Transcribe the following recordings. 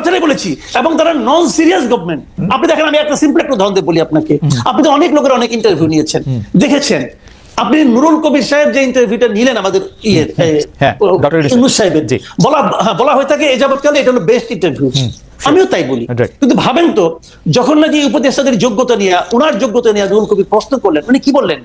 কথাটাই বলেছি এবং তারা নন সিরিয়াস গভর্নমেন্ট আপনি দেখেন আমি একটা সিম্পল একটা উদাহরণ বলি আপনাকে। আপনি তো অনেক লোকের অনেক ইন্টারভিউ নিয়েছেন। দেখেছেন আপনি নুরুল কবির সাহেব যে ইন্টারভিউটা নিলেন আমাদের ইয়ে হ্যাঁ, Dr. ইউনূস সাহেবের। বলা হ্যাঁ, বলা হয়ে থাকে এ যাবৎকালে এটা হলো বেস্ট ইন্টারভিউ আমিও তাই বলি। কিন্তু ভাবেন তো যখন নাকি উপদেষ্টাদের যোগ্যতা নিয়ে ওনার যোগ্যতা নিয়ে নুরুল কবির প্রশ্ন করলেন উনি কি বললেন?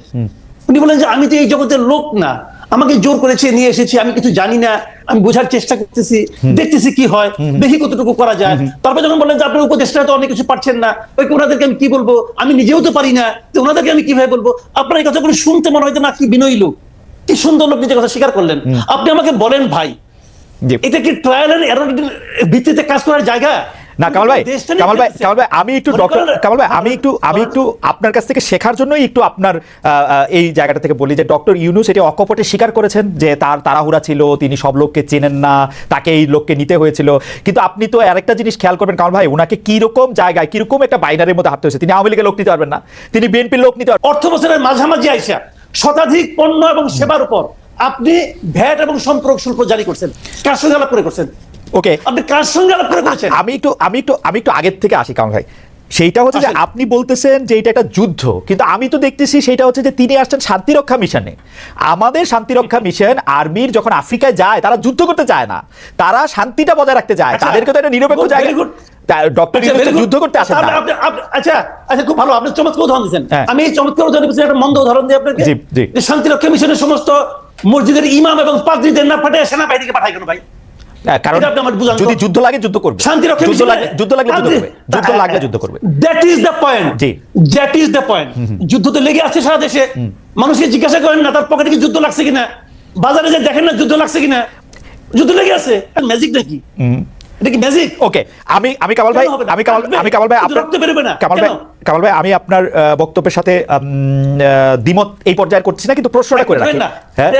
উনি বললেন যে আমি তো এই জগতের লোক না। আমাকে জোর করেছে নিয়ে এসেছি আমি কিছু জানি না আমি বোঝার চেষ্টা করতেছি দেখতেছি কি হয় দেখি কতটুকু করা যায়। তারপর যখন বললেন যে আপনার উপদেষ্টা তো অনেক কিছু পারছেন না ওই ওনাদেরকে আমি কি বলব? আমি নিজেও তো পারি না তো ওনাদেরকে আমি কীভাবে বলব? আপনার এই কথাগুলো শুনতে মনে হয়তো না কি বিনয়ী লোক। কি সুন্দর লোক নিজের কথা স্বীকার করলেন। আপনি আমাকে বলেন ভাই এটা কি ট্রায়াল এন্ড এরর ভিত্তিতে কাজ করার জায়গা? না কামাল ভাই কামাল ভাই কামাল ভাই আমি একটু ডক্টর কামাল ভাই আমি একটু আমি একটু আপনার কাছ থেকে শেখার জন্যই একটু আপনার এই জায়গাটা থেকে বলি যে ডক্টর ইউনুস এটি অকপটে স্বীকার করেছেন যে তার তাড়াহুড়া ছিল তিনি সব লোককে চেনেন না তাকে এই লোককে নিতে হয়েছিল। কিন্তু আপনি তো আরেকটা জিনিস খেয়াল করবেন কামাল ভাই ওনাকে কীরকম জায়গায় কীরকম একটা বাইনারের মধ্যে হাঁটতে হয়েছে? তিনি আওয়ামী লীগের লোক নিতে পারবেন না। তিনি বিএনপির লোক নিতে পারবেন অর্থ বছরের মাঝামাঝি আইসা শতাধিক পণ্য এবং সেবার উপর আপনি ভ্যাট এবং সম্পর্ক শুল্ক জারি করছেন কার সঙ্গে আলাপ করে করছেন। ওকে। আপনি কার সঙ্গে আলাপ করে করেছেন আমি একটু আমি একটু আমি একটু আগের থেকে আসি কারণ ভাই। সেইটা হচ্ছে যে আপনি বলতেছেন যে এটা একটা যুদ্ধ কিন্তু আমি তো দেখতেছি সেটা হচ্ছে যে তিনি আসছেন শান্তিরক্ষা মিশনে। আমাদের শান্তিরক্ষা মিশন আর্মির যখন আফ্রিকায় যায় তারা যুদ্ধ করতে চায় না। তারা শান্তিটা বজায় রাখতে চায়। আচ্ছা, তাদেরকে তো একটা নিরপেক্ষ জায়গা ডক্টর আচ্ছা. যুদ্ধ করতে আসেন না। আপনি- আপনি- আচ্ছা আচ্ছা খুব ভালো। আপনি চমৎকার উদাহরণ দিচ্ছেন হ্যাঁ। আমি এই চমৎকার উদাহরণ দিচ্ছি একটা মন্দ উদাহরণ দিই আপনাকে। শান্তিরক্ষা মিশনের সমস্ত মসজিদের ইমাম এবং পাদ্রীদের না পাঠায় সেনাবাহিনীকে পাঠায় কেন ভাই? কারণ তো। যদি যুদ্ধ লাগে যুদ্ধ করবে। শান্তিরক্ষা যুদ্ধ লাগে যুদ্ধ লাগলে যুদ্ধ করবে। যুদ্ধ লাগলে যুদ্ধ করবে। দ্যাট ইজ দ্য পয়েন্ট জি। দ্যাট ইজ দ্য পয়েন্ট যুদ্ধ তো লেগে আছে সারা দেশে। মানুষকে জিজ্ঞাসা করেন না তার পকেটে কি যুদ্ধ লাগছে কিনা? বাজারে যে দেখেন না যুদ্ধ লাগছে কিনা? যুদ্ধ লেগে আছে। ম্যাজিক নাকি? এটা কি ম্যাজিক ওকে আমি আমি কামাল ভাই? আমি কামাল আমি কামাল ভাই আপনার রক্ত বেরোবে না। কামাল ভাই কামাল ভাই আমি আপনার বক্তব্যের সাথে দ্বিমত এই পর্যায়ে করছি না কিন্তু প্রশ্নটা করে রাখি হ্যাঁ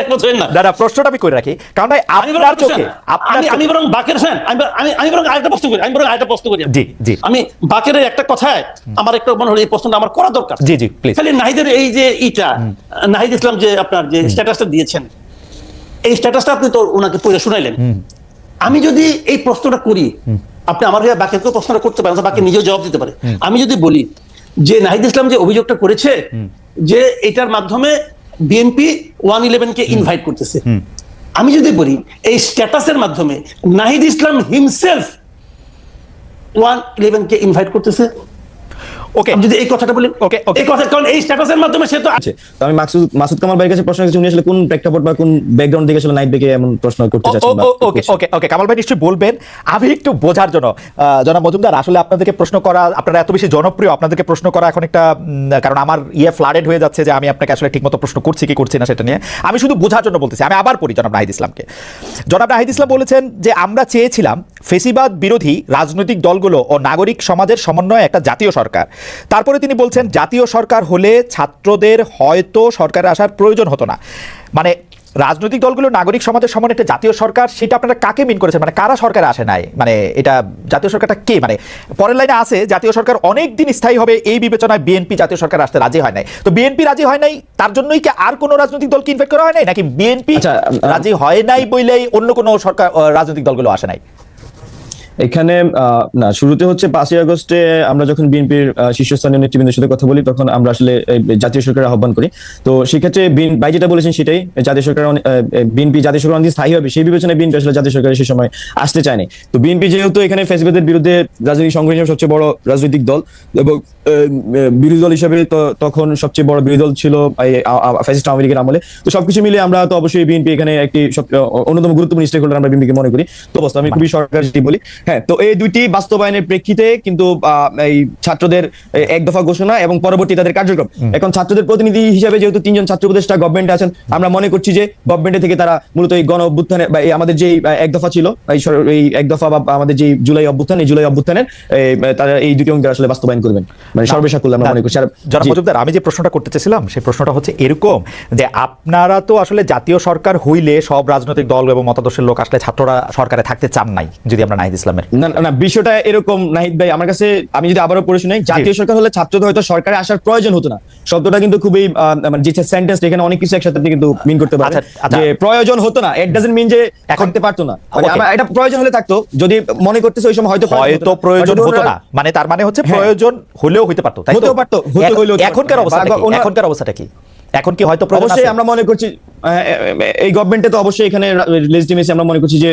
না। না প্রশ্নটা আমি করে রাখি কারণ ভাই আপনার চোখে আপনার আমি বরং বাকের শুনেন আমি আমি বরং আরেকটা প্রশ্ন করি আমি বরং আরেকটা প্রশ্ন করি জি, জি। আমি বাকের একটা কথায় আমার একটা মনে হলো এই প্রশ্নটা আমার করা দরকার জি, জি, please. খালি নাহিদের এই যে ইটা নাহিদ ইসলাম যে আপনার যে স্ট্যাটাসটা দিয়েছেন এই স্ট্যাটাসটা আপনি তো ওনাকে পড়ে শুনাইলেন আমি যদি এই প্রশ্নটা করি আপনি আমার বাকি প্রশ্নটা করতে পারেন বাকি নিজেও জবাব দিতে পারে। আমি যদি বলি যে নাহিদ ইসলাম যে অভিযোগটা করেছে যে এটার মাধ্যমে বিএনপি ওয়ান ইলেভেন কে ইনভাইট করতেছে। আমি যদি বলি এই স্ট্যাটাসের মাধ্যমে Nahid Islam himself one eleven কে ইনভাইট করতেছে ওকে আমি যদি এই কথাটা বলি Okay, okay. এই কথা কারণ এই স্ট্যাটাসের মাধ্যমে সে তো আছে। তো আমি মাসুদ মাসুদ কামাল ভাইয়ের কাছে প্রশ্ন করেছি উনি আসলে কোন প্রেক্ষাপট বা কোন ব্যাকগ্রাউন্ড থেকে আসলে নাইট বেকে এমন প্রশ্ন করতে চাচ্ছেন ওকে ওকে ওকে কামাল ভাই নিশ্চয়ই বলবেন। আমি একটু বোঝার জন্য জনাব মজুমদার আসলে আপনাদেরকে প্রশ্ন করা আপনারা এত বেশি জনপ্রিয় আপনাদেরকে প্রশ্ন করা এখন একটা কারণ আমার ইয়ে ফ্লাডেড হয়ে যাচ্ছে যে আমি আপনাকে আসলে ঠিকমতো প্রশ্ন করছি কি করছি না সেটা নিয়ে। আমি শুধু বোঝার জন্য বলতেছি আমি আবার পড়ি জনাব নাহিদ ইসলামকে। জনাব নাহিদ ইসলাম বলেছেন যে আমরা চেয়েছিলাম ফেসিবাদ বিরোধী রাজনৈতিক দলগুলো ও নাগরিক সমাজের সমন্বয়ে একটা জাতীয় সরকার। তারপরে তিনি বলছেন জাতীয় সরকার হলে ছাত্রদের হয়তো সরকারে আসার প্রয়োজন হতো না। মানে রাজনৈতিক দলগুলো নাগরিক সমাজের সমান একটা জাতীয় সরকার সেটা আপনারা কাকে মিন করেছেন? মানে কারা সরকারে আসে নাই? মানে এটা জাতীয় সরকারটা কে? মানে পরের লাইনে আছে জাতীয় সরকার অনেক দিন স্থায়ী হবে এই বিবেচনায় বিএনপি জাতীয় সরকার আসতে রাজি হয় নাই। তো বিএনপি রাজি হয় নাই তার জন্যই কি আর কোনো রাজনৈতিক দলকে ইনভাইট করা হয় নাই? নাকি বিএনপি আচ্ছা, রাজি হয় নাই বইলেই অন্য কোনো সরকার রাজনৈতিক দলগুলো আসে নাই? এখানে না, শুরুতে হচ্ছে পাঁচই আগস্টে আমরা যখন বিএনপির শীর্ষস্থানীয় নেতৃবৃন্দের সাথে কথা বলি, তখন আমরা আসলে জাতীয় সরকারের আহ্বান করি। তো সেক্ষেত্রে ভাই যেটা বলেছেন সেটাই জাতীয় সরকার বিএনপি জাতীয় সরকার অনেক স্থায়ী হবে, সেই বিবেচনায় বিএনপি আসলে জাতীয় সরকারের সেই সময় আসতে চায়নি তো বিএনপি যেহেতু এখানে ফেসিবাদের বিরুদ্ধে রাজনৈতিক সংগঠন সবচেয়ে বড় রাজনৈতিক দল, এবং বিরোধী দল হিসেবে তখন সবচেয়ে বড় বিরোধী দল ছিল ফ্যাসিস্ট আওয়ামী লীগের আমলে। তো সবকিছু মিলে আমরা তো অবশ্যই বিএনপি এখানে একটি অন্যতম গুরুত্বপূর্ণ স্টেক হোল্ডার আমরা বিএনপিকে মনে করি। তো অবস্থা, আমি খুবই সরকার বলি। হ্যাঁ তো এই দুইটি বাস্তবায়নের প্রেক্ষিতে কিন্তু আহ, এই ছাত্রদের এক দফা ঘোষণা এবং পরবর্তী তাদের কার্যক্রম। এখন ছাত্রদের প্রতিনিধি হিসেবে যেহেতু তিনজন ছাত্র উপদেষ্টা গভর্নমেন্টে আছেন আমরা মনে করছি যে গভর্নমেন্টে থেকে তারা মূলত এই গণ অভ্যুত্থানে বা আমাদের যে এক দফা ছিল এই এক দফা বা আমাদের যে জুলাই অভ্যুত্থান এই জুলাই অভ্যুত্থানের তারা এই দুটি অঙ্গের আসলে বাস্তবায়ন করবেন। মানে সর্বশেষ আমরা মনে করছি। আর মজুমদার আমি যে প্রশ্নটা করতে চাইছিলাম সেই প্রশ্নটা হচ্ছে এরকম যে আপনারা তো আসলে জাতীয় সরকার হইলে সব রাজনৈতিক দল এবং মতাদর্শের লোক আসলে ছাত্ররা সরকারে থাকতে চান নাই যদি আমরা নাহিদ ইসলামের ইসলামের না বিষয়টা এরকম নাহিদ ভাই আমার কাছে আমি যদি আবারও পড়ে শুনাই জাতীয় সরকার হলে ছাত্রদের হয়তো সরকারে আসার প্রয়োজন হতো না। শব্দটা কিন্তু খুবই মানে যে সেন্টেন্স এখানে অনেক কিছু একসাথে আপনি কিন্তু মিন করতে পারেন আচ্ছা, আচ্ছা। যে প্রয়োজন হতো না ইট ডাজন্ট মিন যে এখন পারতো না। মানে এটা প্রয়োজন হলে থাকতো যদি মনে করতেছে ওই সময় হয়তো হয়তো প্রয়োজন হতো না। মানে তার মানে হচ্ছে হ্যাঁ। প্রয়োজন হলেও হইতে পারতো তাই হতেও পারতো, হতে হইলেও এখনকার অবস্থা এখনকার অবস্থাটা কি? এখন কি হয়তো অবশ্যই আমরা মনে করছি এই গভর্নমেন্টে তো অবশ্যই এখানে লেজিটিমেসি আমরা মনে করছি যে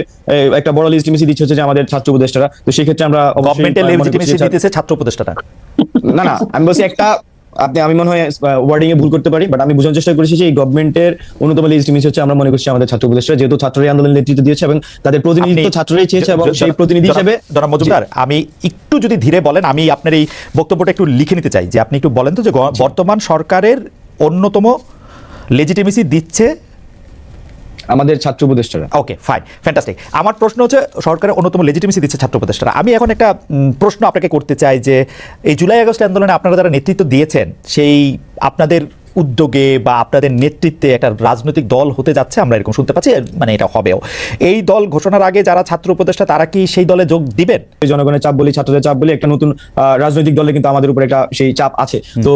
একটা বড় লেজিটিমেসি দিচ্ছে হচ্ছে যে আমাদের ছাত্র উপদেষ্টারা। তো সেই ক্ষেত্রে আমরা গভর্নমেন্টের মনে লেজিটিমেসি দিতেছে ছাত্র উপদেষ্টাটা না না আমি বলছি একটা আপনি আমি মনে হয় ওয়ার্ডিং এ ভুল করতে পারি বাট আমি বোঝানোর চেষ্টা করেছি যে এই গভর্নমেন্টের অন্যতম লেজিটিমেসি হচ্ছে আমরা মনে করছি আমাদের ছাত্র উপদেষ্টা যেহেতু ছাত্ররাই আন্দোলন নেতৃত্ব দিয়েছে এবং তাদের প্রতিনিধিত্ব ছাত্ররাই চেয়েছে এবং সেই প্রতিনিধি হিসেবে জনাব মজুমদার আমি একটু যদি ধীরে বলেন আমি আপনার এই বক্তব্যটা একটু লিখে নিতে চাই যে আপনি একটু বলেন তো যে বর্তমান সরকারের অন্যতম লেজিটিমেসি দিচ্ছে আমাদের ছাত্র উপদেষ্টারা। ওকে ফাইন ফ্যান্টাস্টিক আমার প্রশ্ন হচ্ছে সরকারের অন্যতম লেজিটিমেসি দিচ্ছে ছাত্র উপদেষ্টারা। আমি এখন একটা প্রশ্ন আপনাকে করতে চাই যে এই জুলাই আগস্ট আন্দোলনে আপনারা যারা নেতৃত্ব দিয়েছেন সেই আপনাদের উদ্যোগে বা আপনাদের নেতৃত্বে একটা রাজনৈতিক দল হতে যাচ্ছে আমরা এরকম শুনতে পাচ্ছি মানে এটা হবেও। এই দল ঘোষণার আগে যারা ছাত্র উপদেষ্টা তারা কি সেই দলে যোগ দিবেন? এই জনগণের চাপ বলি ছাত্রদের চাপ বলি একটা নতুন রাজনৈতিক দলে কিন্তু আমাদের উপর একটা সেই চাপ আছে। তো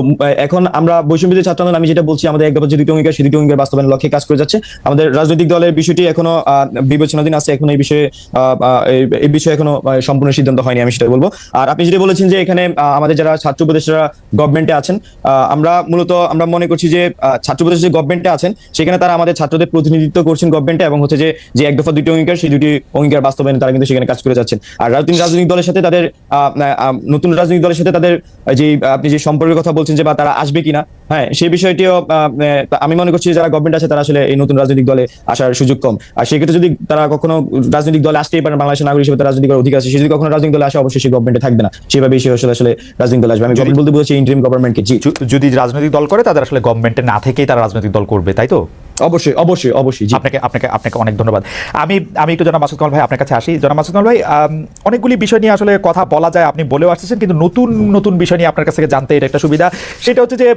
এখন আমরা বৈষম্যবিরোধী ছাত্র আন্দোলন আমি যেটা বলছি আমাদের এক দফা দ্বিতীয় অঙ্গীকার সেই দ্বিতীয় অঙ্গীকার বাস্তবায়নের লক্ষ্যে কাজ করে যাচ্ছে। আমাদের রাজনৈতিক দলের বিষয়টি এখনও আহ, বিবেচনাধীন আছে এখন এই বিষয়ে এই- বিষয়ে এখনও সম্পূর্ণ সিদ্ধান্ত হয়নি আমি সেটা বলব। আর আপনি যেটা বলেছেন যে এখানে আমাদের যারা ছাত্র উপদেষ্টারা গভর্নমেন্টে আছেন আহ, আমরা মূলত আমরা মনে করছি যে ছাত্র প্রদেশ যে গভর্নমেন্টে আছেন, সেখানে তারা আমাদের ছাত্রদের প্রতিনিধিত্ব করছেন গভর্নমেন্টে এবং হচ্ছে যে যে এক দফা দুটি অঙ্গীকার, সেই দুটি অঙ্গীকার বাস্তবায়নে তারা কিন্তু সেখানে কাজ করে যাচ্ছেন। আর রাজনৈতিক রাজনৈতিক দলের সাথে তাদের নতুন রাজনৈতিক দলের সাথে তাদের, যে, আপনি যে সম্পর্কের কথা বলছেন যে, বা তারা আসবে কিনা হ্যাঁ সেই বিষয়টিও আমি মনে করছি যারা গভর্নমেন্ট আছে তারা আসলে এই নতুন রাজনৈতিক দলে আসার সুযোগ কম। আর সেক্ষেত্রে যদি তারা কখনো রাজনৈতিক দলে আসতেই পারেন বাংলাদেশের নাগরিক হিসেবে রাজনৈতিক অধিকার আছে সে যদি কখনো রাজনৈতিক দলে আসে অবশ্যই সে গভর্নমেন্টে থাকবে না। সেভাবেই সে আসলে আসলে রাজনৈতিক দলে আসবে। আমি গভর্নমেন্ট বলতে বলছি ইন্টারিম গভর্নমেন্টকে জি যদি রাজনৈতিক দল করে তাদের আসলে গভর্নমেন্টে না থেকেই তারা রাজনৈতিক দল করবে তাই তো? অবশ্যই অবশ্যই অবশ্যই জি। আপনাকে আপনাকে আপনাকে অনেক ধন্যবাদ। আমি আমি একটু জনাব মাসুদ কামাল ভাই আপনার কাছে আসি। জনাব মাসুদ কামাল ভাই অনেকগুলি বিষয় নিয়ে আসলে কথা বলা যায় আপনি বলেও আসতেছেন কিন্তু নতুন নতুন বিষয় নিয়ে আপনার কাছ থেকে জানতে এটা একটা সুবিধা। সেটা হচ্ছে যে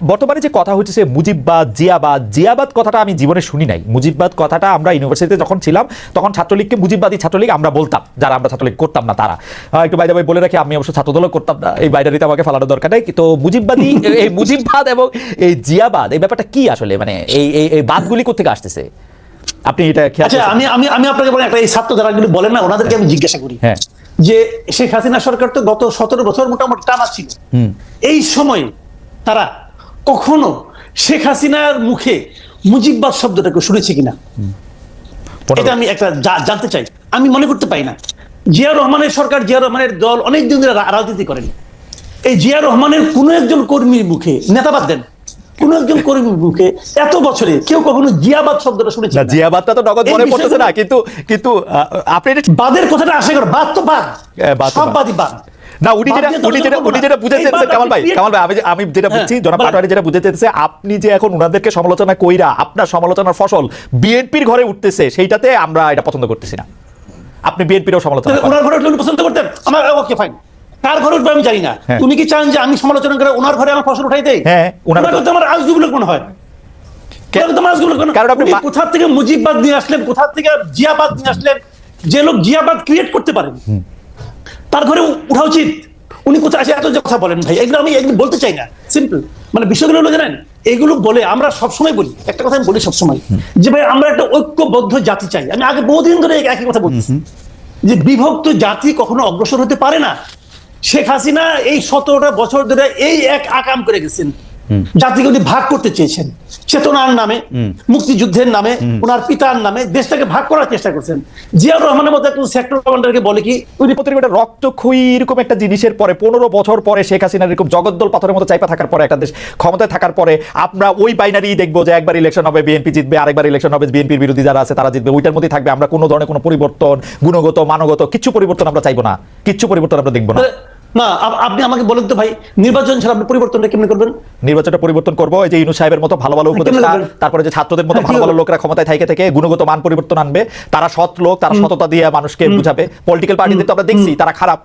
বর্তমানে যে কথা হচ্ছে যে মুজিববাদ জিয়াবাদ জিয়াবাদ কথাটা আমি জীবনে শুনি নাই। মুজিববাদ কথাটা আমরা ইউনিভার্সিটিতে যখন ছিলাম তখন ছাত্রলীগকে মুজিববাদী ছাত্রলীগ আমরা বলতাম যারা আমরা ছাত্রলীগ করতাম না তারা। একটু বাইরে ভাই বলে রাখি আমি অবশ্য ছাত্রদলও করতাম না এই বাইরারিতে আমাকে ফালানোর দরকার নেই। তো মুজিববাদী এই মুজিববাদ এবং এই জিয়াবাদ এই ব্যাপারটা কি আসলে? মানে এই এই বাদগুলি কোথেকে আসতেছে? আপনি এটা খেয়াল আচ্ছা আমি আমি আমি আপনাকে বলেন একটা এই ছাত্র যারা বলেন না ওনাদেরকে আমি জিজ্ঞাসা করি হ্যাঁ। যে শেখ হাসিনা সরকার তো গত সতেরো বছর মোটামুটি টানা ছিল। এই সময় তারা কখনো শেখ হাসিনার মুখে মুজিববাদ শব্দটাকে শুনেছে কিনা? এটা আমি একটা জানতে চাই। আমি মনে করতে পাই না। জিয়া রহমানের সরকার জিয়া রহমানের দল অনেক দিন ধরে রাজনীতি করেন। এই জিয়া রহমানের কোনো একজন কর্মীর মুখে নেতাবাদ দেন। কোন একজন কর্মীর মুখে এত বছরে কেউ কখনো জিয়াবাদ শব্দটা শুনেছে না? জিয়াবাদটা তো নগদ মনে পড়তেছে না কিন্তু কিন্তু আপনি বাদের কথাটা আশা করো বাদ তো বাদ তো সব বাদ। বাদই বাদ। না উনি যেটা উনি যেটা উনি যেটা বুঝতে কামাল ভাই কামাল ভাই আমি আমি যেটা হ্যাঁ, বুঝছি জনাব পাটোয়ারি যেটা বুঝতে চেয়েছে আপনি যে এখন ওনাদেরকে সমালোচনা কইরা আপনার সমালোচনার ফসল বিএনপির ঘরে উঠতেছে সেইটাতে আমরা এটা পছন্দ করতেছি না। আপনি বিএনপিরও সমালোচনা ওনার ঘরে উঠলে পছন্দ করতেন? আমার ওকে ফাইন কার ঘরে উঠবে আমি জানি না। হ্যাঁ। তুমি কি চান যে আমি সমালোচনা করে ওনার ঘরে আমার ফসল উঠাই দেই হ্যাঁ, ওনার তো- আমার মনে হয়। ওনার তো আমার আজগুবলো কারণ আপনি কোথা থেকে মুজিববাদ নিয়ে আসলেন কোথা থেকে জিয়াবাদ নিয়ে আসলেন যে লোক জিয়াবাদ ক্রিয়েট করতে পারেন। তার ঘরে উঠা উচিত। উনি কোথায় আসে? এত যে কথা বলেন ভাই এগুলো আমি এগুলো বলতে চাই না। সিম্পল মানে বিষয়গুলো হলো জানেন এগুলো বলে আমরা সবসময় বলি। একটা কথা আমি বলি সবসময় যে ভাই আমরা একটা ঐক্যবদ্ধ জাতি চাই। আমি আগে বহুদিন ধরে একই কথা বলছি যে বিভক্ত জাতি কখনো অগ্রসর হতে পারে না। শেখ হাসিনা এই সতেরোটা বছর ধরে এই এক আকাম করে গেছেন। জাতিকে উনি ভাগ করতে চেয়েছেন। চেতনার নামে মুক্তিযুদ্ধের নামে ওনার পিতার নামে দেশটাকে ভাগ করার চেষ্টা করছেন। জিয়াউর রহমানের মতো একজন সেক্টর কমান্ডারকে বলে কি উনি পত্রিকাটা রক্তক্ষয়ী এরকম একটা জিনিসের পরে পনেরো বছর পরে শেখ হাসিনার এরকম জগদ্দল পাথরের মতো চাইপা থাকার পরে একটা দেশ ক্ষমতায় থাকার পরে আমরা ওই বাইনারি দেখব যে একবার ইলেকশন হবে বিএনপি জিতবে আরেকবার ইলেকশন হবে বিএনপির বিরোধী যারা আছে তারা জিতবে ওইটার মধ্যেই থাকবে আমরা কোনো ধরনের কোনো পরিবর্তন গুণগত মানগত কিছু পরিবর্তন আমরা চাইব না কিছু পরিবর্তন আমরা দেখব না। না আপনি আমাকে বলেন তো ভাই নির্বাচন ছাড়া আপনি পরিবর্তনটা কেমন করবেন? নির্বাচনটা পরিবর্তন করব এই যে ইনু সাহেবের মতো ভালো ভালো উপদেষ্টা তারপরে যে ছাত্রদের মতো হ্যাঁ, ভালো ভালো লোকরা ক্ষমতায় থেকে গুণগত মান পরিবর্তন আনবে তারা সৎ লোক তারা সততা দিয়ে মানুষকে বুঝাবে। পলিটিক্যাল পার্টিদের তো আমরা দেখছি তারা খারাপ।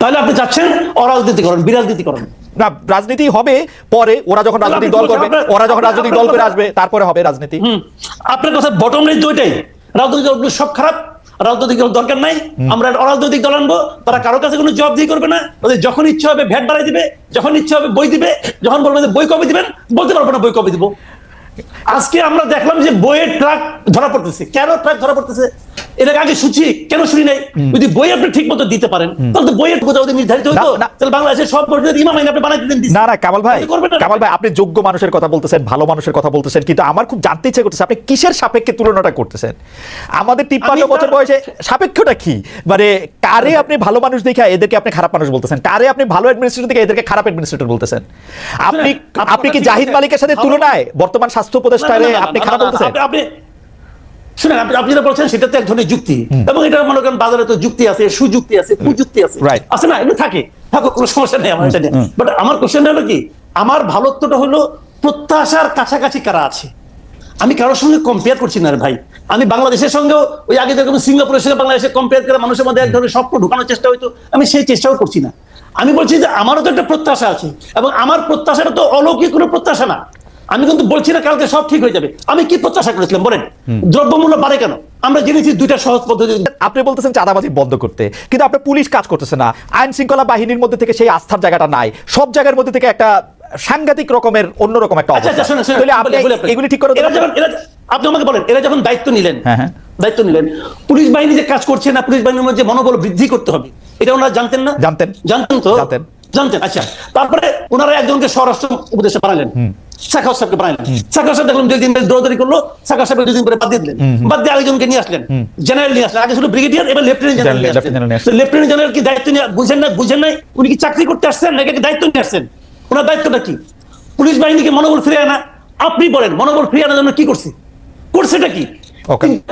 তাহলে আপনি চাচ্ছেন অরাজনীতি করেন বিরাজনীতি করেন না রাজনীতি হবে পরে ওরা যখন রাজনৈতিক দল করবে ওরা যখন রাজনৈতিক দল করে আসবে তারপরে হবে রাজনীতি। আপনার কথা বটম লাইন তো ওইটাই রাজনৈতিক দলগুলো সব খারাপ। রাজনৈতিক দল দরকার নাই আমরা অরাজনৈতিক দল আনব তারা কারও কাছে কোনো জবাব দিয়ে করবে না। ওদের যখন ইচ্ছা হবে ভ্যাট বাড়াই দিবে যখন ইচ্ছা হবে বই দিবে যখন বলবে যে বই কবে দিবেন বলতে পারব না বই কবে দিব। আজকে আমরা দেখলাম যে বইয়ের ট্রাক ধরা পড়তেছে। কেন ট্রাক ধরা পড়তেছে? এর আগে শুনছি কেন শুনি নাই? যদি বই আপনি ঠিক মতো দিতে পারেন তাহলে তো বইয়ের কোথাও নির্ধারিত হতো। তাহলে বাংলাদেশের সব মসজিদের ইমাম আপনি বানাই দিতেন না না কামাল ভাই কামাল ভাই আপনি যোগ্য মানুষের কথা বলতেছেন ভালো মানুষের কথা বলতেছেন কিন্তু আমার খুব জানতে ইচ্ছে করতেছে আপনি কিসের সাপেক্ষে তুলনাটা করতেছেন? আমাদের তিপ্পান্ন বছর বয়সে সাপেক্ষটা কি? মানে কারে আপনি ভালো মানুষ দেখে এদেরকে আপনি খারাপ মানুষ বলতেছেন? কারে আপনি ভালো অ্যাডমিনিস্ট্রেটর দেখে এদেরকে খারাপ অ্যাডমিনিস্ট্রেটর বলতেছেন? আপনি আপনি কি জাহিদ মালিকের সাথে তুলনায় বর্তমান স্বাস্থ্য উপদেষ্টারে আপনি খারাপ বলতেছেন? আপনি শুনেন আপনি আপনি যেটা বলছেন সেটা তো এক ধরনের যুক্তি। এবং এটা মনে করেন বাজারে তো যুক্তি আছে সুযুক্তি আছে কুযুক্তি আছে। আছে না? থাকে। থাকুক কোনো সমস্যা নেই আমার এটা বাট আমার কোশ্চেন হলো কি? আমার ভালোত্বটা হলো প্রত্যাশার কাছাকাছি কারা আছে? আমি কারোর সঙ্গে কম্পেয়ার করছি না রে ভাই। আমি বাংলাদেশের সঙ্গেও ওই আগে যেরকম সিঙ্গাপুরের সঙ্গে বাংলাদেশে কম্পেয়ার করে মানুষের মধ্যে এক ধরনের স্বপ্ন ঢুকানোর চেষ্টা হইতো আমি সেই চেষ্টাও করছি না। আমি বলছি যে আমারও তো একটা প্রত্যাশা আছে। এবং আমার প্রত্যাশাটা তো অলৌকিক কোনো প্রত্যাশা না। আমি কিন্তু বলছি না কালকে সব ঠিক হয়ে যাবে। আমি কি প্রত্যাশা করেছিলাম? বলেন দ্রব্যমূল্য বাড়ে কেন? আমরা জেনেছি দুইটা সহজ পদ্ধতি। আপনি বলতেছেন চাঁদাবাজি বন্ধ করতে কিন্তু আপনার পুলিশ কাজ করতেছে না। আইন শৃঙ্খলা বাহিনীর মধ্যে থেকে সেই আস্থার জায়গাটা নাই। সব জায়গার মধ্যে থেকে একটা সাংঘাতিক রকমের অন্যরকম একটা আচ্ছা আচ্ছা অবস্থা। এগুলি ঠিক করে আপনি আমাকে বলেন এরা যখন দায়িত্ব নিলেন হ্যাঁ, হ্যাঁ। দায়িত্ব নিলেন পুলিশ বাহিনী যে কাজ করছে না পুলিশ বাহিনীর মধ্যে মনোবল বৃদ্ধি করতে হবে এটা ওনারা জানতেন না? জানতেন। জানতেন তো? জানতেন। জানতেন আচ্ছা। তারপরে ওনারা একজনকে স্বরাষ্ট্র উপদেশে বানালেন। সাখাও সাহেবকে বানালেন। সাখাও সাহেব দেখলাম দুই দিন বেশ দৌড়দৌড়ি করল সাখাও সাহেব পরে বাদ দিয়ে দিলেন। বাদ দিয়ে আরেকজনকে নিয়ে আসলেন। জেনারেল নিয়ে আসলেন। আগে ছিল ব্রিগেডিয়ার এবার লেফটেন্যান্ট জেনারেল লেফটেন্যান্ট জেনারেল কি দায়িত্ব নিয়ে বুঝেন না বুঝেন নাই। উনি কি চাকরি করতে আসছেন নাকি দায়িত্ব নিয়ে আসছেন? ওনার দায়িত্বটা কি? পুলিশ বাহিনীকে মনোবল ফিরে আনা। আপনি বলেন মনোবল ফিরে আনার জন্য কি করছে? করছেটা কি.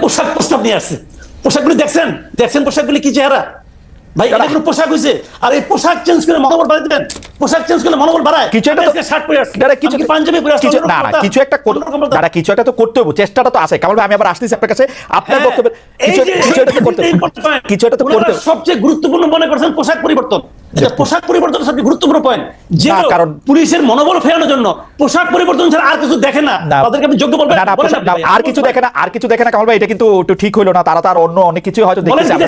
পোশাক প্রস্তাব নিয়ে আসছে। পোশাকগুলি দেখছেন? দেখছেন পোশাকগুলি কি চেহারা? ভাই এটা কোনো পোশাক হইছে? আর এই পোশাক চেঞ্জ করে মনোবল বাড়াই দিবেন পোশাক চেঞ্জ করে মনোবল বাড়ায়। কিছু একটা তো- শার্ট পরে আসছে। দাঁড়া, কিছু পাঞ্জাবি পরে আসছে? কিছু না না কিছু একটা দাঁড়া, কিছু একটা তো করতে হবে। চেষ্টাটা তো আছে। কারণ আমি আবার আসতেছি আপনার কাছে। আপনার হ্যাঁ, বক্তব্য কিছু কিছু একটা করতে কিছু একটা তো করতে সবচেয়ে গুরুত্বপূর্ণ মনে করছেন পোশাক পরিবর্তন। পোশাক পরিবর্তন সবচেয়ে গুরুত্বপূর্ণ পয়েন্ট যে কারণ- পুলিশের মনোবল ফেরানোর জন্য পোশাক পরিবর্তন ছাড়া আর কিছু দেখে না। তাদেরকে আপনি যোগ্য বলবেন ভাই, আর কিছু দেখে না আর কিছু দেখে না কামাল ভাই এটা কিন্তু একটু ঠিক হলো না তারা তার অন্য অনেক কিছু হয়তো আমরা জানি না।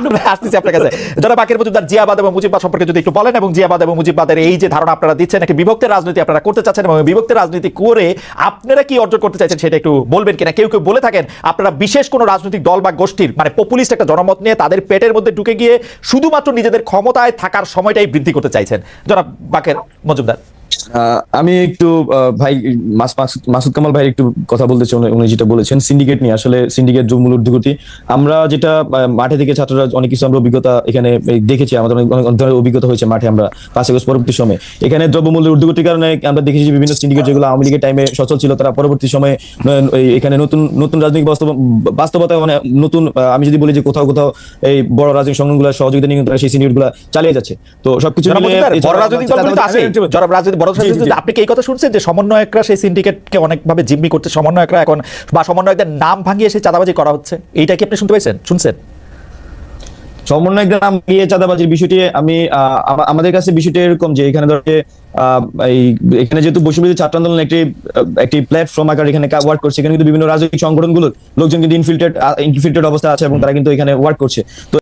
আমরা আসতেছি আপনার কাছে। যারা বাকের মজুমদার জিয়াবাদ এবং মুজিববাদ সম্পর্কে যদি একটু বলেন এবং জিয়াবাদ এবং মুজিববাদের এই যে ধারণা আপনারা দিচ্ছেন একটি বিভক্তের রাজনীতি আপনারা করতে চাচ্ছেন এবং বিভক্তের রাজনীতি করে আপনারা কি অর্জন করতে চাইছেন সেটা একটু বলবেন কিনা? কেউ কেউ বলে থাকেন আপনারা বিশেষ কোনো রাজনৈতিক দল বা গোষ্ঠীর মানে পপুলিস্ট একটা জনমত নিয়ে তাদের পেটের মধ্যে ঢুকে গিয়ে শুধুমাত্র নিজেদের ক্ষমতায় থাকার সময়টাই বৃদ্ধি করতে চাইছেন। যারা বাকের মজুমদার। আমি একটু ভাই মাসুদ- কামাল ভাই একটু কথা বলতে চাই উনি- যেটা বলেছেন সিন্ডিকেট নিয়ে। আসলে সিন্ডিকেট মূল উদ্যোগটি। আমরা যেটা মাঠে থেকে ছাত্ররা অনেক কিছু আমরা অভিজ্ঞতা এখানে দেখেছি আমাদের অনেক ধরনের অভিজ্ঞতা হয়েছে মাঠে আমরা পাঁচ আগস্ট পরবর্তী সময়ে। এখানে দ্রব্যমূল্যের উদ্যোগটির কারণে আমরা দেখেছি যে বিভিন্ন সিন্ডিকেট যেগুলো আওয়ামী লীগের টাইমে সচল ছিল তারা পরবর্তী সময়ে এখানে নতুন নতুন রাজনৈতিক বাস্তব- বাস্তবতা মানে নতুন আমি যদি বলি যে কোথাও কোথাও এই বড় রাজনৈতিক সংগঠনগুলো সহযোগিতা নিয়ে তারা সেই সিন্ডিকেটগুলো চালিয়ে যাচ্ছে। তো সবকিছু বড় রাজনৈতিক দলগুলো আছে যারা রাজনৈতিক বড় আপনি কি এই কথা শুনছেন যে সমন্বয়করা সেই সিন্ডিকেটকে অনেকভাবে জিম্মি করছে সমন্বয়করা এখন বা সমন্বয়কদের নাম ভাঙিয়ে সেই চাঁদাবাজি করা হচ্ছে? এইটা কি আপনি শুনতে পাইছেন শুনছেন? সমন্বয়কদের নাম গিয়ে চাঁদাবাজির বিষয়টি আমি আমাদের কাছে বিষয়টি এরকম যে এখানে ধরে আহ, এখানে যেহেতু বৈষম্যবিরোধী ছাত্র আন্দোলন একটি একটি প্ল্যাটফর্ম আকার এখানে ওয়ার্ক করছে এখানে কিন্তু বিভিন্ন রাজনৈতিক সংগঠনগুলোর লোকজন কিন্তু ইনফিল্ট্রেট ইনফিল্ট্রেট অবস্থা আছে এবং তারা কিন্তু এখানে ওয়ার্ক করছে। তো